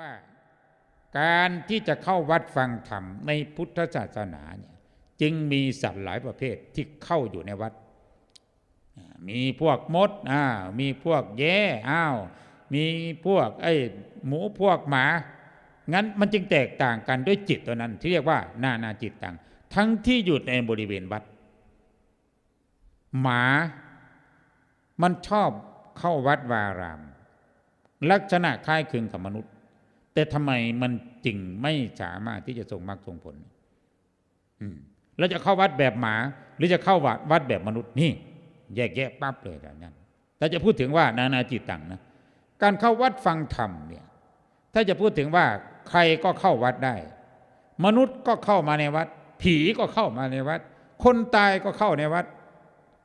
ว่าการที่จะเข้าวัดฟังธรรมในพุทธศาสนาเนี่ยจึงมีสัตว์หลายประเภทที่เข้าอยู่ในวัด มีพวกมดอ้าวมีพวกแย่อ้าวมีพวกไอ้หมูพวกหมา งั้นมันจึงแตกต่างกันด้วยจิตตัวนั้น ที่เรียกว่านานาจิตต่าง ทั้งที่อยู่ในบริเวณวัด หมา มันชอบเข้าวัดวาราม ลักษณะคล้ายคลึงกับมนุษย์ แต่ทำไมมันจึงไม่สามารถที่จะส่งมรรคส่งผลอืแล้วจะเข้าวัดแบบหมา หรือจะเข้าวัดวัดแบบมนุษย์นี่ แยกแยะปั๊บเลยแบบนั้นแต่จะพูดถึงว่านานาจิตตังนะการเข้าวัดฟังธรรมเนี่ย ถ้าจะพูดถึงว่าใครก็เข้าวัดได้ มนุษย์ก็เข้ามาในวัด ผีก็เข้ามาในวัด คนตายก็เข้าในวัด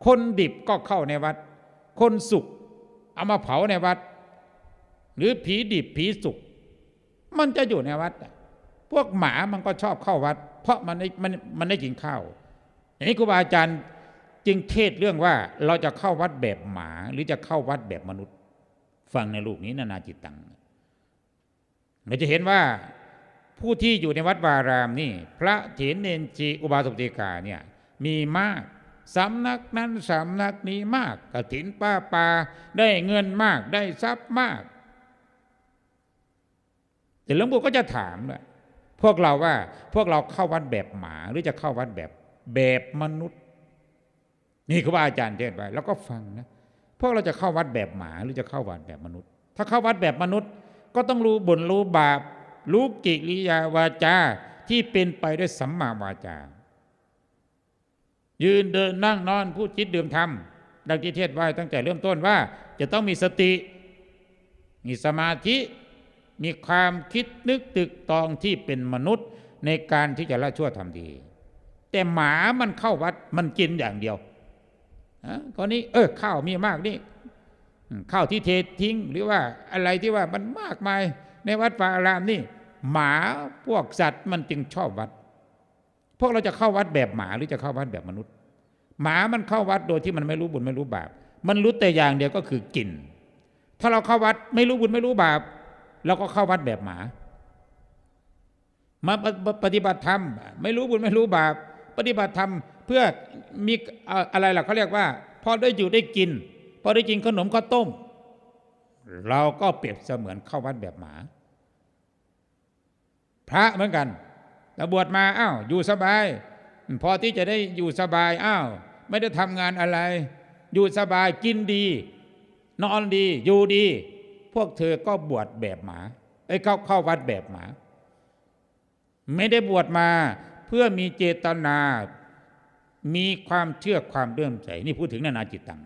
คนดิบก็เข้าในวัด คนสุขเอามาเผาในวัด หรือผีดิบผีสุข มันจะอยู่ในวัด พวกหมามันก็ชอบเข้าวัด เพราะมันได้มันมันได้กินข้าวอย่างนี้ครูบาอาจารย์จึงเทศเรื่องว่าเราจะเข้าวัดแบบหมาหรือจะเข้าวัดแบบมนุษย์ ฟังในลูกนี้นานาจิตตังเราจะเห็นว่าผู้ที่อยู่ในวัดวารามนี่ พระเถรเนนจีอุบาสกติกาเนี่ยมีมากสำนักนั้นสำนักนี้มากกถินป้าปาได้เงินมากได้ทรัพย์มาก แต่หลวงปู่ก็จะถามว่าพวกเราว่าพวกเราเข้าวัดแบบหมาหรือจะเข้าวัดแบบแบบมนุษย์ นี่คือว่าอาจารย์เทศไว้แล้วก็ฟังนะพวกเราจะเข้าวัดแบบหมาหรือจะเข้าวัดแบบมนุษย์ ถ้าเข้าวัดแบบมนุษย์ ก็ต้องรู้บุญรู้บาปรู้กิริยาวาจาที่เป็นไปด้วยสัมมาวาจา ยืนเดินนั่งนอนพูดคิดดื่มทำดังที่เทศไว้ตั้งแต่เริ่มต้นว่า จะต้องมีสติ มีสมาธิ มีความคิดนึกตึกตองที่เป็นมนุษย์ในการที่จะละชั่วทำดี แต่หมามันเข้าวัดมันกินอย่างเดียวอะตอนนี้ เออข้าวมีมากนี่ข้าวที่เททิ้ง หรือว่าอะไรที่ว่ามันมากมายในวัดป่าอารามนี่ หมาพวกสัตว์มันจึงชอบวัด พวกเราจะเข้าวัดแบบหมาหรือจะเข้าวัดแบบมนุษย์ หมามันเข้าวัดโดยที่มันไม่รู้บุญไม่รู้บาป มันรู้แต่อย่างเดียวก็คือกิน ถ้าเราเข้าวัดไม่รู้บุญไม่รู้บาป เราก็เข้าวัดแบบหมา มาปฏิบัติธรรม ไม่รู้บุญไม่รู้บาป ปฏิบัติธรรมเพื่อมีเอ่ออะไรล่ะเขาเรียกว่า พอได้อยู่ได้กิน พอได้กินขนมข้าวต้ม เราก็เปรียบเสมือนเข้าวัดแบบหมา พระเหมือนกันเราบวชมาอ้าวอยู่สบาย พอที่จะได้อยู่สบายอ้าวไม่ได้ทำงานอะไร อยู่สบายกินดี นอนดีอยู่ดี พวกเธอก็บวชแบบหมาไอ้ยเข้าเข้าวัดแบบหมา ไม่ได้บวชมาเพื่อมีเจตนา มีความเชื่อความเลื่อมใสนี่พูดถึงนานาจิตตัง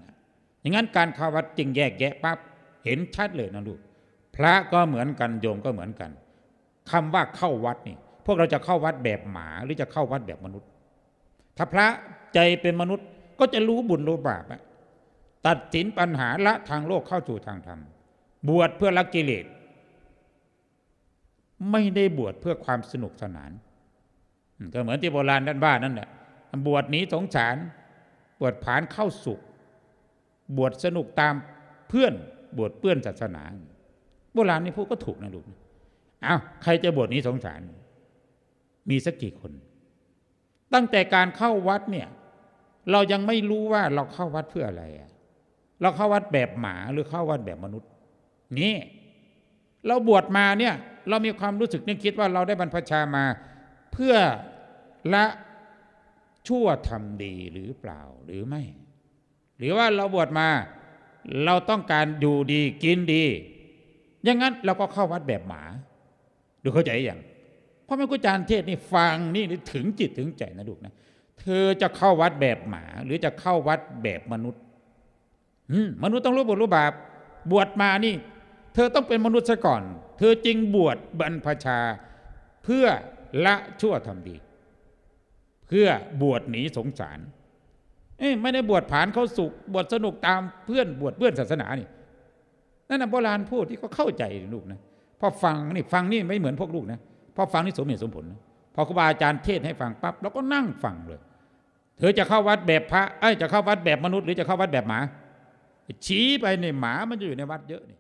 อย่างนั้นการเข้าวัดจึงแยกแยะปั๊บเห็นชัดเลยนะลูกพระก็เหมือนกันโยมก็เหมือนกันคำว่าเข้าวัดนี่ พวกเราจะเข้าวัดแบบหมาหรือจะเข้าวัดแบบมนุษย์ ถ้าพระใจเป็นมนุษย์ก็จะรู้บุญรู้บาปอะตัดสินปัญหาละทางโลกเข้าสู่ทางธรรม บวชเพื่อละกิเลส ไม่ได้บวชเพื่อความสนุกสนาน ก็เหมือนที่โบราณด้านบ้านนั่นแหละบวชหนีสงสาร บวชผานเข้าสุข บวชสนุกตามเพื่อนบวชเพื่อนศาสนา โบราณนี่พูดก็ถูกนะลูกนะอ้าใครจะบวชหนี้สงสาร มีสักกี่คน ตั้งแต่การเข้าวัดเนี่ย เรายังไม่รู้ว่าเราเข้าวัดเพื่ออะไร เราเข้าวัดแบบหมาหรือเข้าวัดแบบมนุษย์ นี่เราบวชมาเนี่ยเรามีความรู้สึกนึกคิดว่าเราได้บรรพชามาเพื่อละชั่วทำดีหรือเปล่าหรือไม่ หรือว่าเราบวชมาเราต้องการอยู่ดีกินดีอย่างนั้นเราก็เข้าวัดแบบหมา ดูเข้าใจอย่างพราะแม่ครูอาจารย์เทศนี่ฟังนี่ถึงจิตถึงใจนะลูกนะเธอจะเข้าวัดแบบหมา หรือจะเข้าวัดแบบมนุษย์มมนุษย์ต้องรู้บุญรู้บาปบวชมานี่ เธอต้องเป็นมนุษย์ซะก่อน เธอจึงบวชบรรพชา เพื่อละชั่วทำดี เพื่อบวชหนีสงสารเอ้ไม่ได้บวชผานเข้าสุขบวชสนุกตามเพื่อนบวชเพื่อนศาสนานี่นั่นนะโบราณพูดที่เขาเข้าใจลูกนะพอฟังนี่ฟังนี่ไม่เหมือนพวกลูกนะพอฟังนี่สมเหตุสมผลนะพอครูบาอาจารย์เทศให้ฟังปั๊บเราก็นั่งฟังเลย เธอจะเข้าวัดแบบพระเอ้จะเข้าวัดแบบมนุษย์ หรือจะเข้าวัดแบบหมา ชี้ไปในหมามันจะอยู่ในวัดเยอะนี่